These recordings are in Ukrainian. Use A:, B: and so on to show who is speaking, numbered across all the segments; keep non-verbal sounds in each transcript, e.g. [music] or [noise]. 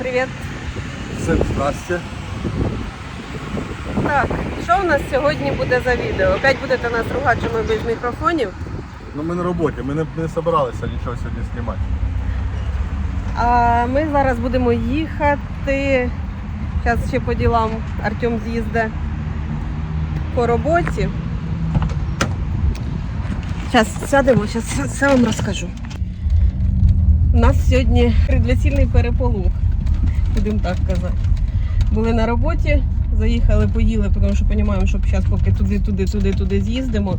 A: привіт.
B: Всім здрасте.
A: Так, що у нас сьогодні буде за відео? Опять будете нас ругати, що ми без мікрофонів.
B: Ну ми на роботі, ми не, не збиралися нічого сьогодні знімати.
A: А ми зараз будемо їхати. Зараз ще по ділам Артем з'їзде по роботі. Зараз сядемо, зараз все вам розкажу. У нас сьогодні предвесільний переполох, будемо так казати. Були на роботі, заїхали, поїли, тому що розуміємо, що зараз поки туди, туди, туди, туди з'їздимо,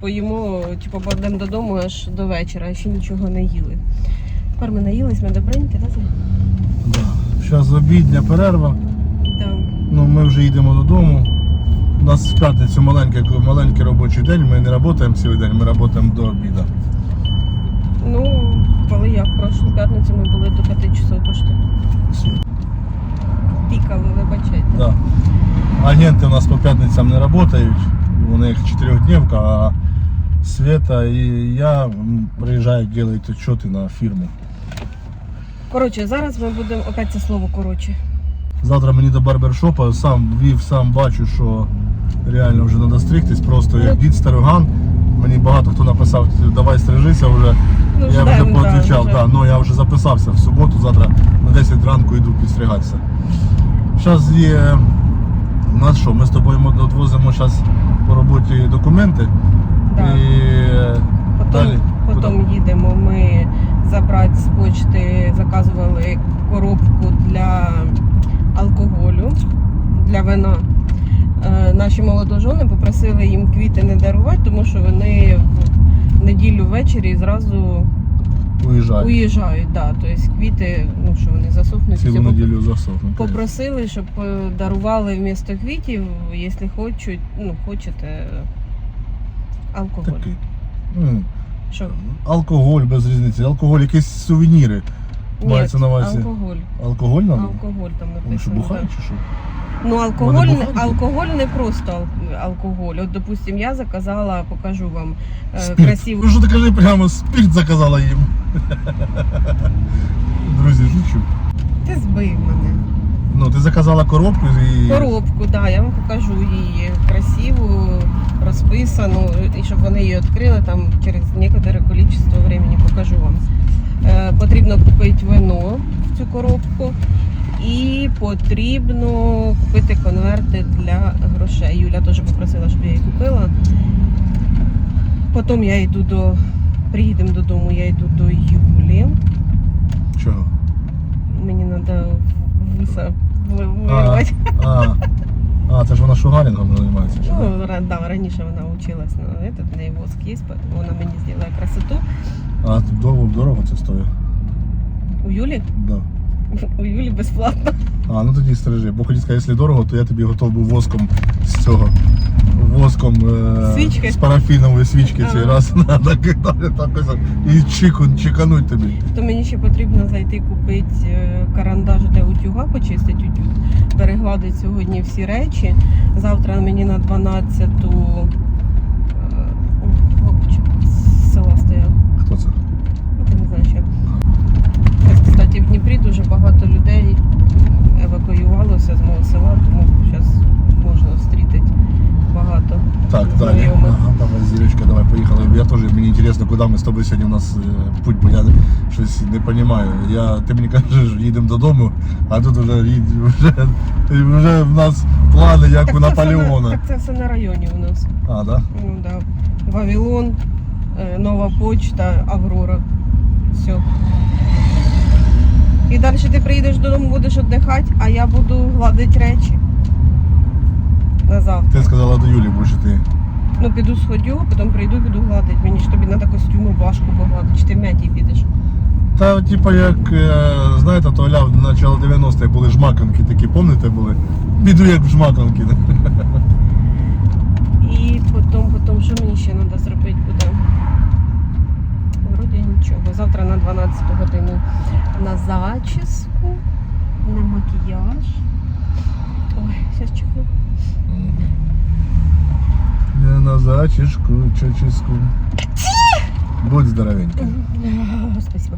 A: поїмо, типу, будемо додому аж до вечора, а ще нічого не їли. Тепер ми наїлись, ми добренькі, так?
B: Да. Зараз обідня перерва,
A: Так.
B: ну ми вже їдемо додому. У нас в п'ятницю маленький, маленький робочий день, ми не працюємо цілий день, ми працюємо до обіду.
A: Ну, коли як, в прошлу п'ятницю ми були до 5 часов пошти. Пікали, вибачайте.
B: Да. Агенти у нас по п'ятницям не працюють, у них чотирьохдневка, а Света і я м, приїжджають, роблять отчети на фірму.
A: Коротше, зараз ми будемо, опять це слово коротше.
B: Завтра мені до барбершопа, сам вів, сам бачу, що реально вже треба стригтись, просто як дід стариган. Мені багато хто написав, давай стрижися вже.
A: Ну,
B: я вже
A: ждемо, да,
B: да, ну я вже записався в суботу, завтра на 10 ранку йду підстригатися. Зараз є. У нас що, ми з тобою відвозимо зараз по роботі документи.
A: Да.
B: І
A: Потім,
B: далі.
A: потім їдемо ми забрати з почти, заказували коробку для алкоголю, для вина. Е, Наші молодожони попросили їм квіти не дарувати, тому що вони в неділю ввечері зразу
B: уїжджаю.
A: уїжджають. Да. Тобто квіти, ну що вони засохнуть.
B: Цілу неділю засохнуть.
A: Попросили, щоб е, дарували вмісто квітів, якщо хочуть, ну, хочете алкоголь.
B: Такий. Ну,
A: Що?
B: алкоголь без різниці. Алкоголь, якісь сувеніри. Мається на увазі.
A: алкоголь.
B: Алкоголь надо?
A: Алкоголь там
B: Вони що,
A: написано.
B: бухають чи що?
A: Ну, алкоголь,
B: Вони бухають?
A: алкоголь не просто ал- алкоголь. От, допустим, я заказала, покажу вам е,
B: Спирт.
A: красиву.
B: Ну що ти кажи прямо, спирт заказала їм. Друзі, жучу.
A: Ти збив мене.
B: Ну, ти заказала коробку і.
A: Коробку, да, я вам покажу її красиву, розписану, і щоб вони її відкрили там через некоторе количество времени покажу вам. Е, потрібно купити вино в цю коробку і потрібно купити конверти для грошей. Юля теж попросила, щоб я її купила. Потім я йду до. Приїдемо додому, я йду до Юлі.
B: Чого?
A: Мені треба вуса вирвати.
B: а, а, це ж вона шугарингом займається.
A: Ну, да, раніше вона училась этот, на его скіз, поэтому вона мені зробила красоту.
B: А тут дорого, дорого це стоїть.
A: У Юлі?
B: Да.
A: У Юлі безплатно.
B: А, ну тоді стрижи. Бо хотів сказати, якщо дорого, то я тобі готов був воском з цього. Воском е,
A: Свічки?
B: з парафінової свічки цей
A: Ага.
B: раз [laughs] надо кидати так ось і чикун, чекануть тобі.
A: То мені ще потрібно зайти купити е, карандаш для утюга, почистити утюг, перегладити сьогодні всі речі. Завтра мені на 12-ту е, о, хлопчик з села стояв.
B: Хто це?
A: Ну, Ти не знаєш як. Ось, Кстати, в Дніпрі дуже багато людей евакуювалося з мого села, тому зараз можна зустріти багато.
B: Так, далі.
A: знайомих.
B: Ага, давай, зірочка, давай, поїхали. Я теж, мені цікаво, куди ми з тобою сьогодні у нас е, путь, бо я щось не розумію. Я, ти мені кажеш, їдемо додому, а тут вже, вже, вже в нас плани, як у
A: це на,
B: Наполеона.
A: так це все на районі у нас.
B: А, да?
A: Ну, да. Вавилон, е, Нова Почта, Аврора. Все. І далі ти приїдеш додому, будеш віддихати, а я буду гладити речі. На завтра.
B: Ти сказала до Юлі, будеш йти.
A: Ну, піду сходю, потім прийду, буду гладити. Мені ж тобі треба костюм і башку погладити, чи ти в мяті підеш.
B: Та, типа, як, е, знаєте, то Оля в начало 90-х були жмаканки такі, пам'ятаєте були? Піду як в жмаканки.
A: І потім, потім, що мені ще треба зробити буде? Вроді нічого. Завтра на 12 годину на зачіску, на макіяж. Ой, зараз чихну.
B: Не на зачіску, чечіску. Будь здоровенький.
A: Спасибо.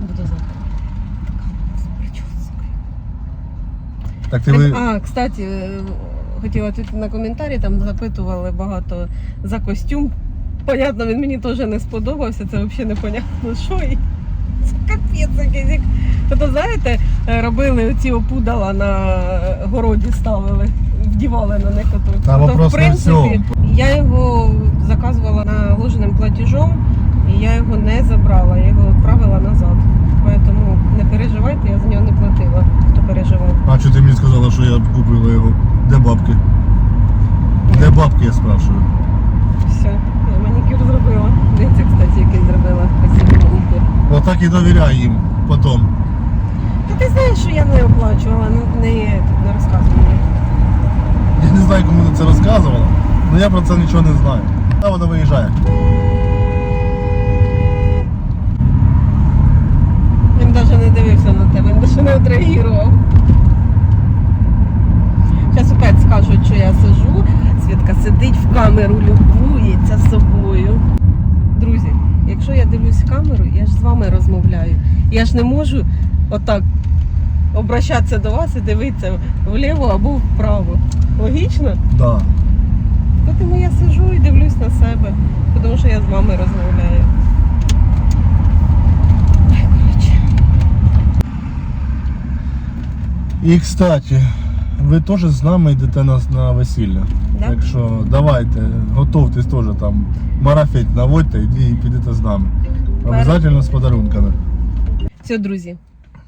A: Буду завтра.
B: Так ти ви.
A: А, кстати, е, хотіла тут на коментарі, там запитували багато за костюм. Понятно, він мені теж не сподобався, це взагалі непонятно, що і. Це капець якийсь. як- Тобто, знаєте, е, робили оці опудала на городі ставили, вдівали на них оту.
B: Та
A: Тобто,
B: в цьому.
A: я його заказувала наложеним платежом, і я його не забрала, я його відправила назад. Тому не переживайте, я за нього не платила, хто переживав.
B: А що ти мені сказала, що я купила його? Де бабки? Де бабки, я спрашиваю?
A: Все, зробила. Кстати, який зробила. Спасибо, манікюр.
B: Отак і довіряй їм потім.
A: Та ти знаєш, що я не оплачувала, не, не, не розказую мені.
B: Я не знаю, кому ти це розказувала, але я про це нічого не знаю. А вона виїжджає.
A: Він навіть не дивився на тебе, він навіть не відреагував. Зараз опять скажуть, що я сижу, Свідка сидить в камеру, любується собою. Друзі, якщо я дивлюсь в камеру, я ж з вами розмовляю. Я ж не можу отак обращатися до вас і дивитися вліво або вправо. Логічно?
B: Да.
A: Тому я сижу і дивлюсь на себе, тому що я з вами розмовляю.
B: І кстати, ви теж з нами йдете на, на весілля.
A: Да?
B: Так що давайте, готовтесь теж там. Марафет наводьте і підете з нами. Обязательно з подарунками.
A: Все, друзі,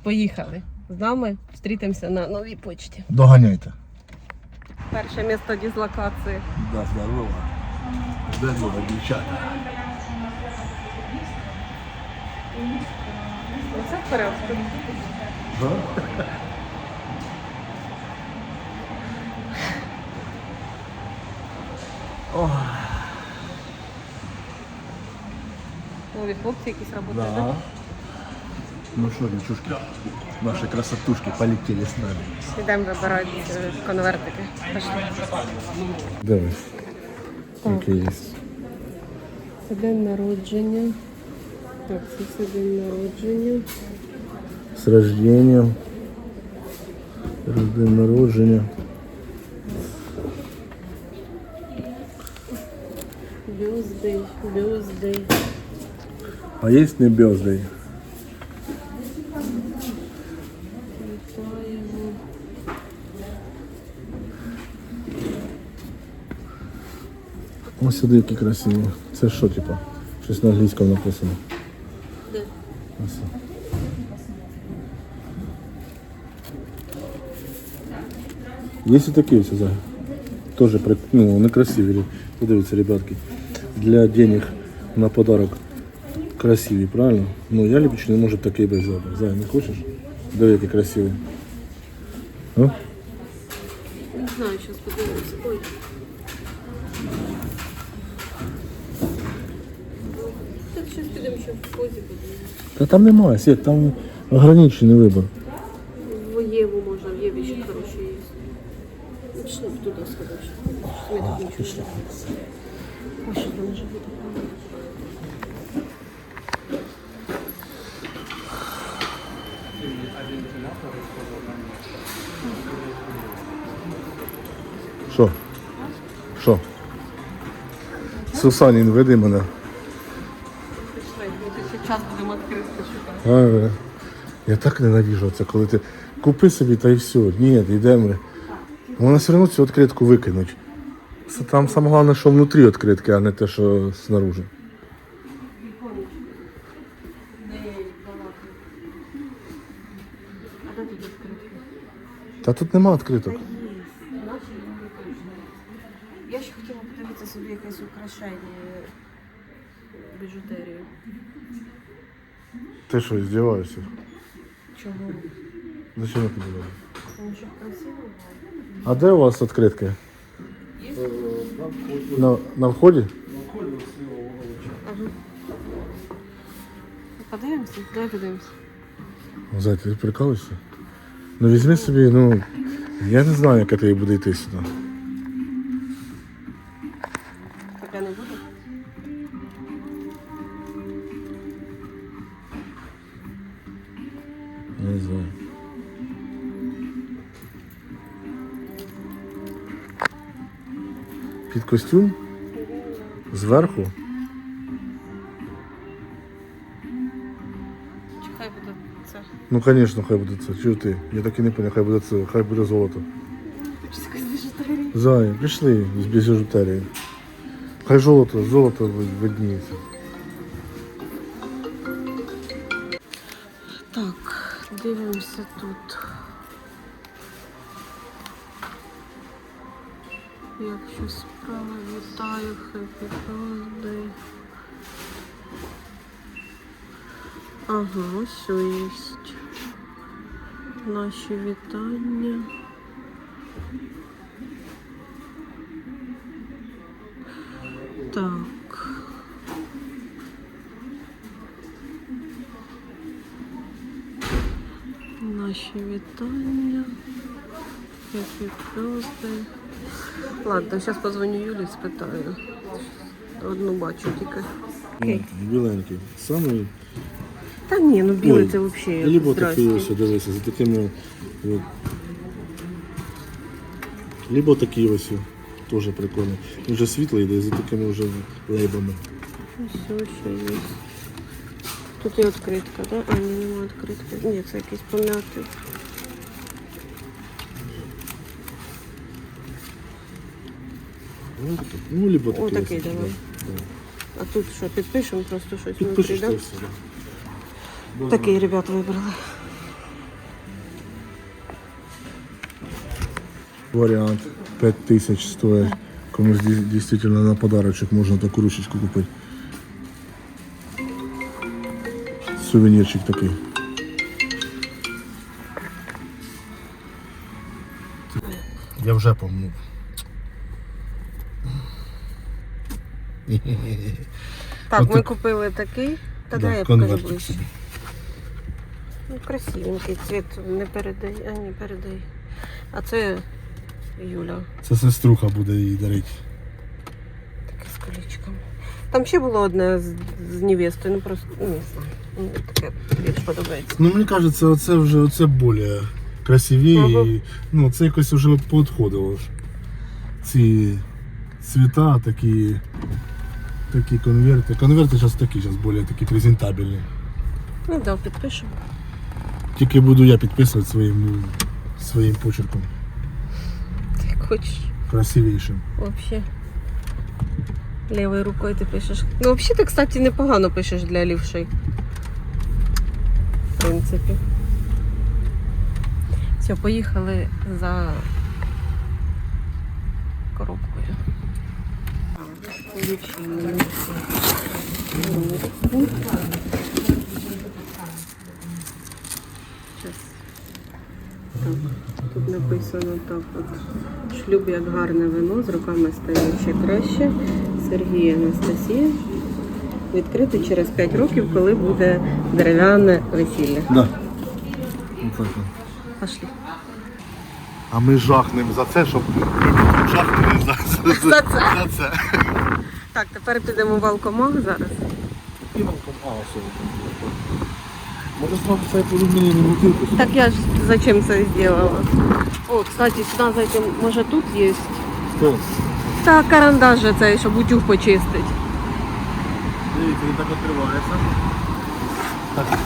A: поїхали. З нами зустрітимося на новій почті.
B: Доганяйте.
A: Перше місто дислокації.
B: Да, здорово. Здорово, дівчата.
A: Оце в порядку. Нові хлопці якісь працюють,
B: Да. Ну что, девчушки, наши красотушки полетели с нами.
A: да? Йдемо вибирати е, конвертики. Пошли.
B: Дивись.
A: Так.
B: є.
A: Це день народження. Так, це все день народження.
B: З рождением. День народження.
A: Бюздей, бюздей.
B: А є не бьоздей?
A: Вітаємо.
B: Ось сюди які красиві. Це що, типа? Щось на англійському написано.
A: Де?
B: Ось. Є і такі ось за. Тоже при- ну, вони красиві. Подивіться, ребятки. Для денег на подарок Красиві, правильно? Ну я лично не можу такий би взяти. Зай, не хочеш? Диви, який красивий. А?
A: Не знаю, зараз подивимося. Ой. Так щось підемо ще в позі будемо.
B: Та там немає, Свет, там ограничений вибір. Сусанін, веди мене.
A: Пішли, ми ще час будемо відкрити шукати.
B: А, я так ненавижу це, коли ти купи собі та і все. Ні, йдемо. Вона все одно цю відкритку викинуть. Це Там саме головне, що внутрі відкритки, а не те, що снаружи. Та тут нема відкриток.
A: якесь украшення біжутерію.
B: Ти що, здіваєшся?
A: Чого?
B: Зачем я тобі говорю?
A: Тому що красиво було.
B: А де у вас відкритки? На, на вході?
A: Ага. Подивимося? Давай подивимося.
B: Зай, ти прикалуєшся? Ну візьми собі, ну. Я не знаю, яка тобі буде йти сюди. костюм? Зверху?
A: Чекай буде це.
B: Ну, звісно, хай буде це. Чого ти? Я так і не поняв, хай буде це, хай буде золото. Зай, пішли з біжутерії. Хай золото, золото ви- видніється.
A: Так, дивимося тут. Якщо справа вітаю, happy birthday. Ага, все є. Наші вітання. Так. Наші вітання. Happy birthday. Ладно, зараз позвоню Юлі, спитаю. Одну бачу тільки. Окей.
B: Біленький. Самий.
A: Та ні, ну білий це взагалі.
B: Либо такий ось, дивися, за такими. От. Либо такий ось. Теж прикольний. Він вже світлий йде за такими вже лейбами.
A: Все ще є. Тут є відкритка, да? А, ні, немає відкритки. Ні, це якийсь пом'ятий.
B: Ну, так. Ну, либо такий.
A: О, такий
B: ось,
A: давай.
B: да, да.
A: А тут що, підпишемо просто щось
B: Підпишеш
A: внутрі,
B: це
A: да?
B: все. Да.
A: Такий ребят вибрали.
B: Варіант 5000 стоїть. Комусь дій- дійсно на подарочок можна таку ручечку купити. Сувенірчик такий. Я вже помнув. [laughs]
A: Так,
B: Ну,
A: ми
B: так-
A: купили такий. Та дай я покажу ближче. Ну, красивенький цвіт не передай, а ні, передай. А це Юля,
B: Це сеструха буде їй дарити.
A: таке з колечком. Там ще було одне з, з невестою, ну просто ну, не знаю. Мені таке більш подобається.
B: Ну мені кажеться, оце вже оце більш красивіше.
A: Ага.
B: І, ну, це якось вже підходило. ж. Ці цвіта такі. Такі конверти. Конверти зараз такі, зараз більш такі презентабельні.
A: Ну да, підпишемо.
B: Тільки буду я підписувати своїм, своїм почерком.
A: Ти як хочеш.
B: Красивішим.
A: Вообще. Лівою рукою ти пишеш. Ну, взагалі ти, кстати, непогано пишеш для лівшої. В принципі. Все, поїхали за коробкою. Так, тут написано так от. Шлюб як гарне вино, з руками стає ще краще. Сергій Анастасія. Відкрити через 5 років, коли буде дерев'яне весілля.
B: Да.
A: Пошли.
B: А ми жахнемо за це, щоб жахнемо за, за,
A: За це.
B: за це.
A: Так, тепер підемо в алкомаг зараз.
B: Піналком, а, все. Може зразу цей полюблений бутилку?
A: Так я ж зачем це зробила? О, кстати, сюди зайти, може тут є.
B: Хто?
A: Та карандаш же цей, щоб утюг почистить.
B: Дивіться, він так відкривається. Так.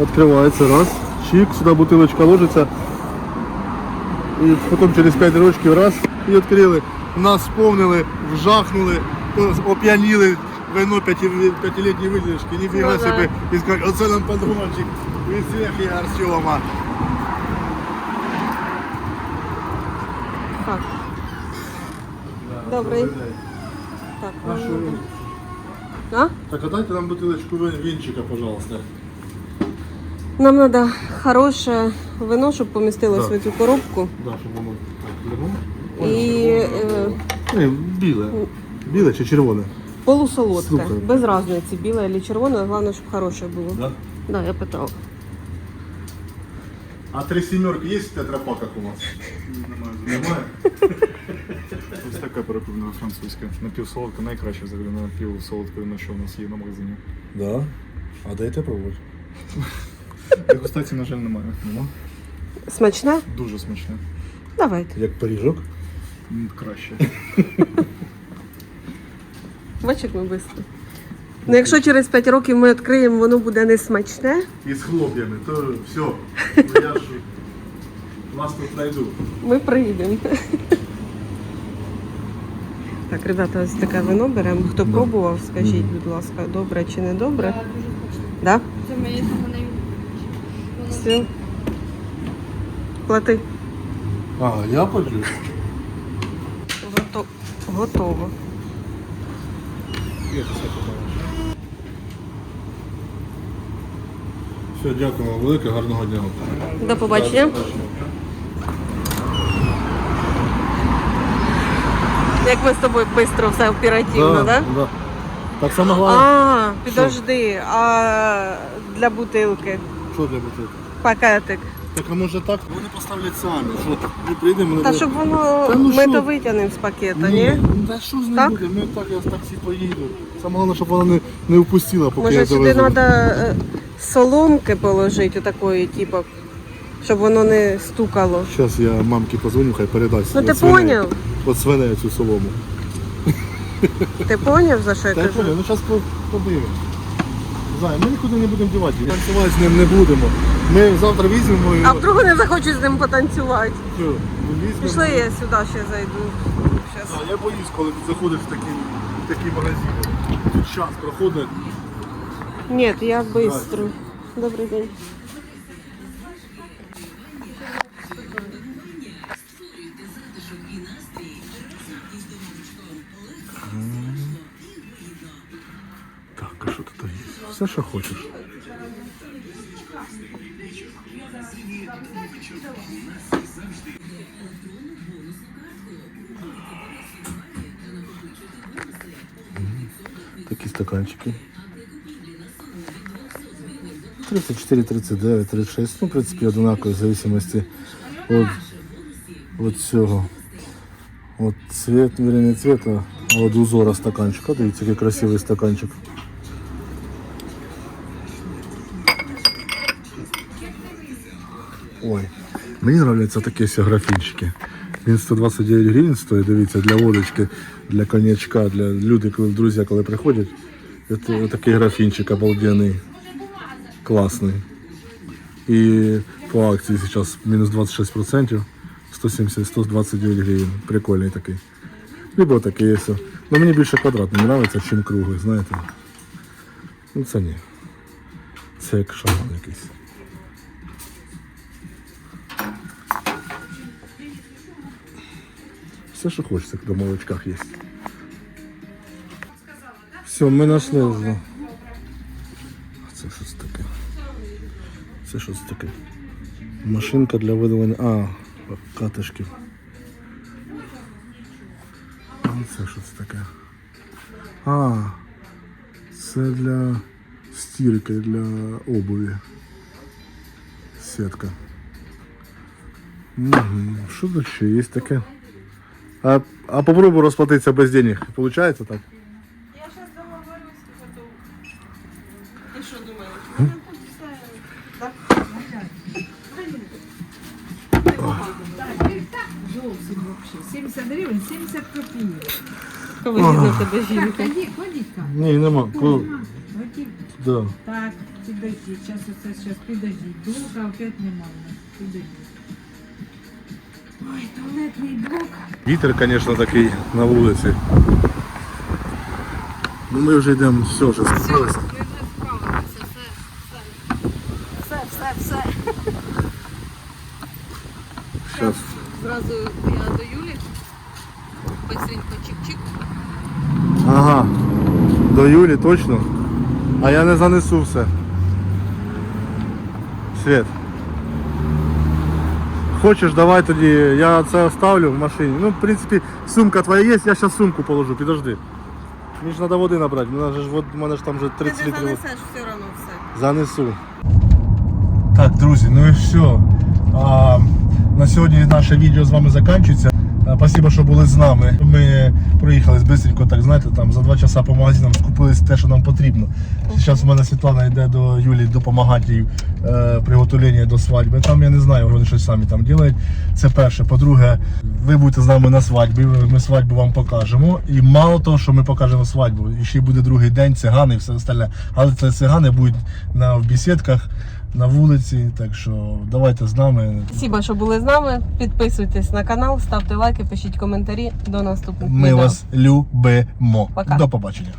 B: Відкривається, раз. Чик, сюди бутилочка ложиться. І потім через 5 років раз і відкрили. Нас сповнили, вжахнули, оп'яніли вино п'яти- п'ятилітньої витяжки, ніфіга
A: Ну да.
B: І скажуть, оце нам патрончик від цехи Артема.
A: Так. Добрий. Так,
B: А
A: ну,
B: що ви?
A: а?
B: Так, а дайте нам бутилочку вин- вінчика, пожалуйста.
A: Нам треба хороше вино, щоб помістилось
B: Да.
A: в цю коробку.
B: Да, щоб воно так лягало.
A: І е,
B: Ні, біле. Біле чи червоне?
A: полусолодке.
B: Слухай.
A: Без різниці, біле або червоне, головне, щоб хороше було.
B: Да?
A: Да, я питала.
B: А три сімерки є в тетрапаках у вас?
C: Немає.
B: Немає?
C: Ось така перепивна французька. Напівсолодка, найкраще взагалі напівсолодка вино, що у нас є на магазині.
B: Да. А дайте пробувати.
C: Дегустації, на жаль, немає. Нема.
A: Смачне?
C: Дуже смачне.
A: Давайте.
B: Як пиріжок.
C: М, Краще.
A: Бачиш, як ми швидко. Ну, якщо через 5 років ми відкриємо, воно буде не смачне.
B: І з хлоп'ями, то все. Ну, я ж вас тут знайду.
A: Ми приїдемо. Так, ребята, ось таке вино беремо. Хто
B: Да.
A: пробував, скажіть, будь ласка, добре чи не добре? Да?
D: Це моє саме найбільше.
A: Все. Плати.
B: А, я плачу?
A: Гото... Готово.
B: Все, дякую вам велике, гарного дня.
A: До побачення. Як ми з тобою швидко, все оперативно, так? Да?
B: да. Так само головне,
A: А, підожди, а для бутилки
B: що для бутилки?
A: пакетик.
B: Так а може так? Вони поставлять самі. Що ми прийдемо,
A: Та щоб воно
B: Та ну
A: ми
B: що?
A: то витягнемо з пакета, ні?
B: Ну, Та що з ним
A: Так?
B: буде? Ми так, я з таксі поїду. Саме головне, щоб вона не, не впустила, поки я
A: Може сюди
B: довезу.
A: треба соломки положити такої, типу, щоб воно не стукало.
B: Зараз я мамці позвоню, хай передасть.
A: Ну ти
B: От
A: поняв?
B: От свине цю солому.
A: Ти поняв за що я
B: Та я
A: кажу?
B: поняв, ну зараз подивимо. Зай, ми нікуди не будемо дівати. Танцювати з ним не будемо. Ми завтра візьмемо його.
A: А вдруг не захочуть з ним потанцювати?
B: Що, візьмемо.
A: Пішли, я сюди ще зайду. Щас.
B: А, я боюсь, коли ти заходиш в такі, в такі магазини. Тут час проходить.
A: Ні, я швидко. Добрий день.
B: Все, що хочеш. Такі стаканчики. 34, 39, 36. Ну, в принципі, однаково, в зависимости від, від цього. От цвет, вірі, не цвета, а от узора стаканчика. Дивіться, який красивий стаканчик. Ой, мені подобаються такі графінчики. Він 129 гривень стоїть, дивіться, для водочки, для коньячка, для людей, коли друзі, коли приходять. Це такий графінчик обалденний, класний. І по акції зараз мінус 26%, 170-129 гривень. Прикольний такий. Либо такий є. Ну мені більше квадратний подобається, ніж круглий, знаєте. Ну це ні. Це як шаман якийсь. Все, що хочеться, в домовичках є. Все, ми знайшли вже. Це що це таке? Це що це таке? Машинка для видалення. А, катишків. А це що це таке? А, це для стірки, для обуві. Сітка. Угу. Що тут ще є таке? А, а попробуй розплатитися без денег. Получається так?
A: Я зараз дома берусь, потім. Ти що думаєш?
E: Зовсім вообще. 70 гривень, 70 копійок.
A: Коли видно в тебе
E: Так,
A: жінка.
E: ходіть там.
B: Ні, нема.
E: Хотів.
B: Да.
E: Так, підождіть, зараз оце, зараз підождіть. Блока опять немає. Підождіть.
B: Вітер, звісно, такий на вулиці. Ну ми вже йдемо, все, вже скупилися.
D: Все, все, все.
B: Зараз.
D: Зразу я до Юлі. Быстренько чик-чик.
B: Ага. До Юлі точно. А я не занесу все. Свет. Хочеш, давай тоді, я це оставлю в машині. Ну, в принципі, сумка твоя є, я зараз сумку положу, підожди. Мені ж треба води набрати, мене ж, вод- у мене ж там вже
A: Ти
B: 30
A: не
B: літрів. води.
A: занесеш все одно все.
B: Занесу. Так, друзі, ну і все. А, на сьогодні наше відео з вами закінчується. Е, Спасибо, що були з нами. Ми проїхали бистренько, так знаєте, там за два часа по магазинам скупили те, що нам потрібно. Зараз у мене Світлана йде до Юлі допомагати їй е, приготовлення до свадьби. Там я не знаю, вони щось самі там роблять. Це перше. По-друге, ви будете з нами на свадьбі. Ми свадьбу вам покажемо. І мало того, що ми покажемо свадьбу, і ще буде другий день, цигани і все остальне. Але це цигани будуть на в бесідках, на вулиці. Так що давайте з нами.
A: Спасибо, що були з нами. Підписуйтесь на канал, ставте лайки, пишіть коментарі. До наступних
B: Ми
A: відео.
B: вас любимо.
A: Пока.
B: До побачення.